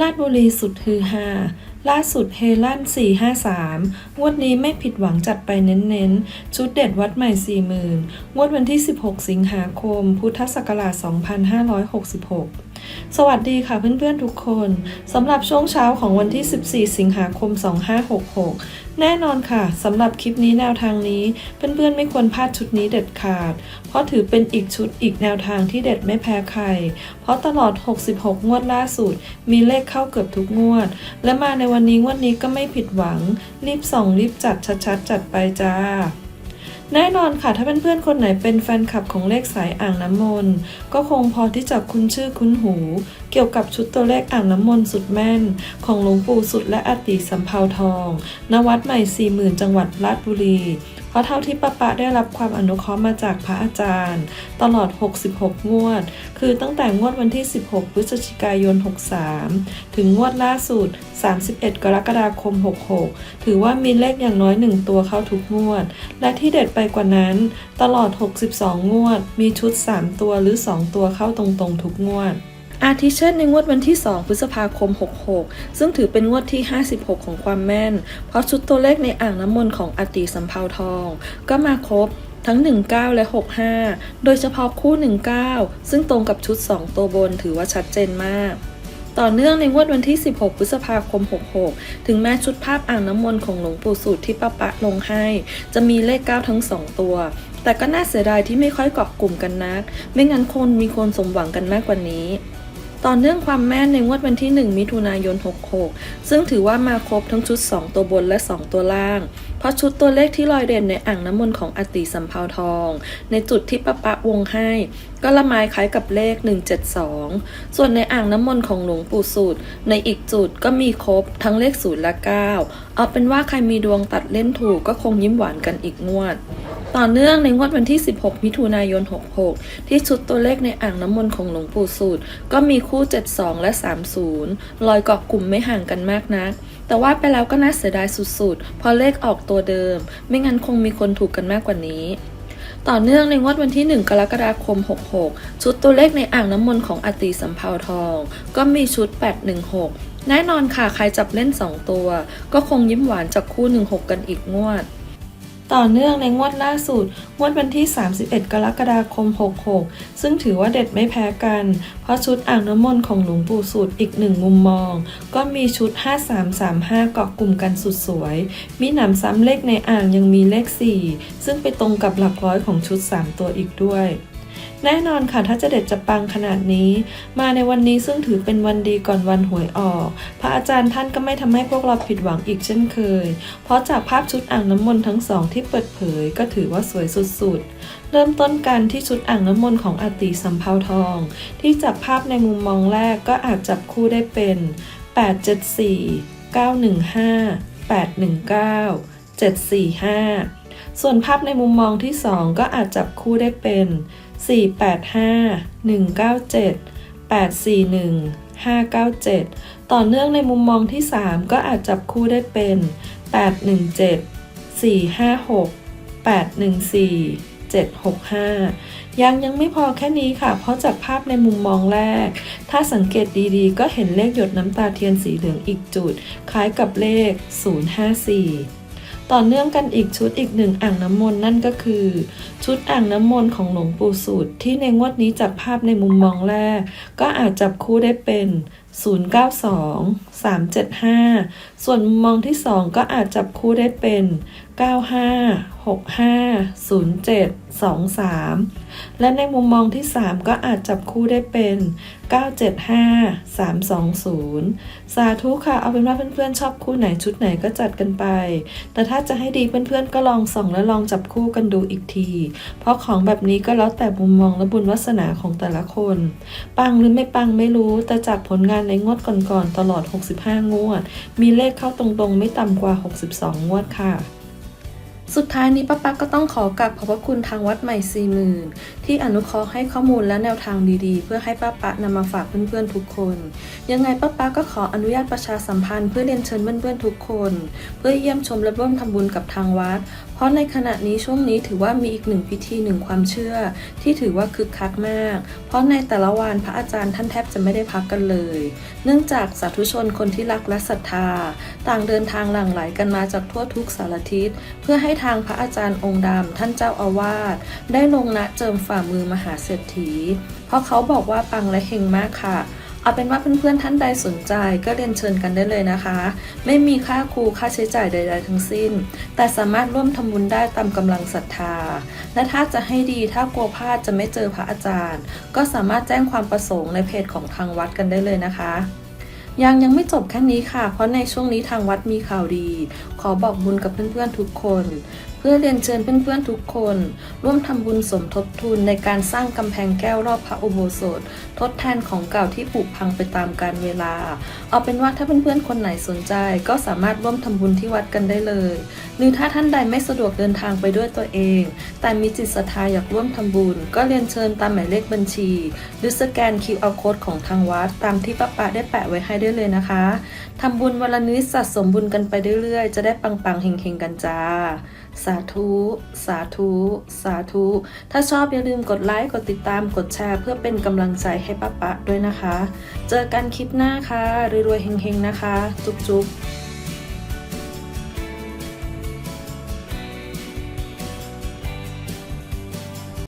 ลาดบุรีสุดฮือฮาล่าสุดเฮลั่น453 งวดนี้ไม่ผิดหวังจัดไปเน้นๆ ชุดเด็ดวัดใหม่ 40,000 งวดวันที่ 16 สิงหาคม พุทธศักราช 2566 สวัสดีค่ะเพื่อนๆทุกคนสำหรับช่วงเช้าของวันที่ 14 สิงหาคม 2566 แน่นอนค่ะสำหรับคลิปนี้แนวทางนี้ เพื่อนๆไม่ควรพลาดชุดนี้เด็ดขาด เพราะถือเป็นอีกชุดอีกแนวทางที่เด็ดไม่แพ้ใคร เพราะตลอด 66 งวดล่าสุด มีเลขเข้าเกือบทุกงวด และมาในวันนี้งวดนี้ก็ไม่ผิดหวัง รีบส่องรีบจัดชัดๆจัดไปจ้า แน่นอนค่ะถ้าเป็นเพื่อนคนไหนเป็นแฟนคลับของเลขสายอ่างน้ำมนต์ก็คงพอที่จะคุ้นชื่อคุ้นหู เกี่ยวกับชุดตัวเลขอ่างน้ำมนต์สุดแม่น ของหลวงปู่สุดและอติสำเภาทอง ณวัดใหม่สี่หมื่นจังหวัดราชบุรี ราะเท่าที่ป้าปะได้รับความอนุเคราะห์มาจากพระอาจารย์ ตลอด 66 งวด คือตั้งแต่งวดวันที่ 16 พฤศจิกายน 63 ถึงงวดล่าสุด 31 กรกฎาคม 66 ถือว่ามีเลขอย่างน้อย 1 ตัวเข้าทุกงวด และที่เด็ดไปกว่านั้น ตลอด 62 งวด มีชุด 3 ตัวหรือ 2 ตัวเข้าตรงๆ ทุกงวด อาทิเช่นในงวดวันที่ 2 พฤษภาคม 66 ซึ่งถือเป็นงวดที่ 56 ของความแม่น เพราะชุดตัวเลขในอ่างน้ำมนต์ของอติสัมภาวทอง ก็มาครบทั้ง 19 และ 65 โดยเฉพาะคู่ 19 ซึ่งตรงกับชุด 2 ตัวบนถือว่าชัดเจนมากต่อเนื่องในงวดวันที่ 16 พฤษภาคม 66 ถึงแม้ชุดภาพอ่างน้ำมนต์ของหลวงปู่สูตรที่ป้าปะลงให้ จะมีเลข 9 ทั้ง 2 ตัว แต่ก็น่าเสียดายที่ไม่ค่อยเกาะกลุ่มกันนัก ไม่งั้นคนมีคนสมหวังกันมากกว่านี้ ต่อเนื่องความแม่นในงวดวันที่ 1 มิถุนายน 66 ซึ่งถือว่ามาครบทั้งชุด 2 ตัวบนและ 2 ตัวล่าง เพราะชุดตัวเลขที่ลอยเด่นในอ่างน้ำมนต์ของอติสัมภาวทอง ในจุดที่ปะปะวงให้ ก็ละไมคล้ายกับเลข 172 ส่วนในอ่างน้ำมนต์ของหลวงปู่สูตรในอีกจุดก็มีครบทั้งเลข0และ 9 เอาเป็นว่าใครมีดวงตัดเล่นถูกก็คงยิ้มหวานกันอีกงวด ต่อเนื่องในงวดวันที่ 16 มิถุนายน 66 ที่ชุดตัวเลขในอ่างน้ำมนต์ของหลวงปู่สูตร ก็มีคู่ 72 และ 30 ลอยเกาะกลุ่มไม่ห่างกันมากนัก แต่ว่าไปแล้วก็น่าเสียดายสุดๆเพราะเลขออกตัวเดิม ไม่งั้นคงมีคนถูกกันมากกว่านี้ต่อเนื่องในงวดวันที่ 1 กรกฎาคม 66 ชุดตัวเลขในอ่างน้ำมนต์ของอติสัมภาวทอง ก็มีชุด 816 แน่นอนค่ะ ใครจับเล่น 2 ตัว ก็คงยิ้มหวานจากคู่ 16 กันอีกงวด ต่อเนื่องในงวดล่าสุด งวดวันที่ 31 กรกฎาคม 66 ซึ่งถือว่าเด็ดไม่แพ้กัน เพราะชุดอ่างน้ำมนต์ของหลวงปู่สูตรอีกหนึ่งมุมมอง ก็มีชุด 5335 เกาะกลุ่มกันสุดสวย มีหนำซ้ำเลขในอ่างยังมีเลข 4 ซึ่งไปตรงกับหลักร้อยของชุด 3 ตัวอีกด้วย แน่นอนค่ะถ้าจะเด็ดจะปังขนาดนี้ มาในวันนี้ซึ่งถือเป็นวันดีก่อนวันหวยออก พระอาจารย์ท่านก็ไม่ทำให้พวกเราผิดหวังอีกเช่นเคย เพราะจากภาพชุดอ่างน้ำมนต์ทั้งสองที่เปิดเผยก็ถือว่าสวยสุดๆ เริ่มต้นกันที่ชุดอ่างน้ำมนต์ของอาติสัมภาวทอง ที่จับภาพในมุมมองแรกก็อาจจับคู่ได้เป็น 874 915 819 745 ส่วนภาพในมุมมองที่ 2 ก็อาจจับคู่ได้เป็น 485 197 841 597 ต่อเนื่องในมุมมองที่ 3 ก็อาจจับคู่ได้เป็น 817 456 814 765 ยังยังไม่พอแค่นี้ค่ะ เพราะจากภาพในมุมมองแรก ถ้าสังเกตดีๆ ก็เห็นเลขหยดน้ำตาเทียนสีเหลืองอีกจุด คล้ายกับเลข 054 ต่อเนื่องกันอีกชุดอีกหนึ่งอ่างน้ำมนต์นั่นก็คือ ชุดอ่างน้ำมนต์ของหลวงปู่สุดที่ในงวดนี้จับภาพในมุมมองแรก ก็อาจจับคู่ได้เป็น 092 375 ส่วนมุมมองที่ 2 ก็อาจจับคู่ได้เป็น 95 65 07 23 และในมุมมองที่ 3 ก็อาจจับคู่ได้เป็น 975 320 สาธุค่ะ เอาเป็นว่าเพื่อนๆชอบคู่ไหนชุดไหนก็จัดกันไป แต่ถ้าจะให้ดีเพื่อนๆก็ลองส่องและลองจับคู่กันดูอีกที เพราะของแบบนี้ก็แล้วแต่มุมมองและบุญวาสนาของแต่ละคน ปังหรือไม่ปังไม่รู้แต่จากผลงานในงวดก่อนๆตลอด 65 งวด มีเลขเข้าตรงๆ ไม่ต่ำกว่า 62 งวดค่ะ สุดท้ายนี้ป้าป๊าก็ต้องขอกราบขอบพระคุณทางวัดใหม่สี่หมื่นที่อนุเคราะห์ให้ข้อมูลและแนวทางดีๆ เพื่อให้ป้าป๊านำมาฝากเพื่อนๆทุกคน ยังไงป้าป๊าก็ขออนุญาตประชาสัมพันธ์เพื่อเรียนเชิญเพื่อนๆทุกคน เพื่อเยี่ยมชมและร่วมทำบุญกับทางวัด เพราะในขณะนี้ช่วงนี้ถือว่ามีอีกหนึ่งพิธีหนึ่งความเชื่อ ที่ถือว่าคึกคักมาก เพราะในแต่ละวันพระอาจารย์ท่านแทบจะไม่ได้พักกันเลย เนื่องจากสาธุชนคนที่รักและศรัทธา ต่างเดินทางหลั่งไหลกันมาจากทั่วทุกสารทิศเพื่อให้ทางพระอาจารย์องค์ดำท่านเจ้าอาวาสได้ลงณเจิมฝ่ามือมหาเศรษฐี เพราะเขาบอกว่าปังและเฮงมากค่ะเอาเป็นว่าเพื่อนๆท่านใดสนใจก็เรียนเชิญกันได้เลยนะคะ ไม่มีค่าครูค่าใช้จ่ายใด ๆ ทั้งสิ้น แต่สามารถร่วมทำบุญได้ตามกำลังศรัทธา และถ้าจะให้ดีถ้ากลัวพลาดจะไม่เจอพระอาจารย์ ก็สามารถแจ้งความประสงค์ในเพจของทางวัดกันได้เลยนะคะ ยังยังไม่จบแค่นี้ค่ะ เพราะในช่วงนี้ทางวัดมีข่าวดี ขอบอกบุญกับเพื่อนๆทุกคนเพื่อเรียนเชิญเพื่อนๆทุกคน ร่วมทำบุญสมทบทุนในการสร้างกำแพงแก้วรอบพระอุโบสถ ทดแทนของเก่าที่ผุพังไปตามกาลเวลา เอาเป็นว่าถ้าเพื่อนๆคนไหนสนใจ ก็สามารถร่วมทำบุญที่วัดกันได้เลย หรือถ้าท่านใดไม่สะดวกเดินทางไปด้วยตัวเอง แต่มีจิตศรัทธาอยากร่วมทำบุญ ก็เรียนเชิญตามหมายเลขบัญชี หรือสแกน QR Code ของทางวัด ตามที่ป้าปาได้แปะไว้ให้ได้เลยนะคะทำบุญวันละนิดสะสมบุญกันไปเรื่อยๆ จะได้ปังๆเฮงๆกันจ้า สาธุ สาธุ สาธุ ถ้าชอบอย่าลืมกดไลค์กดติดตามกดแชร์ เพื่อเป็นกำลังใจให้ป้าปะด้วยนะคะ เจอกันคลิปหน้าค่ะรวยๆเฮงๆนะคะ จุ๊บๆ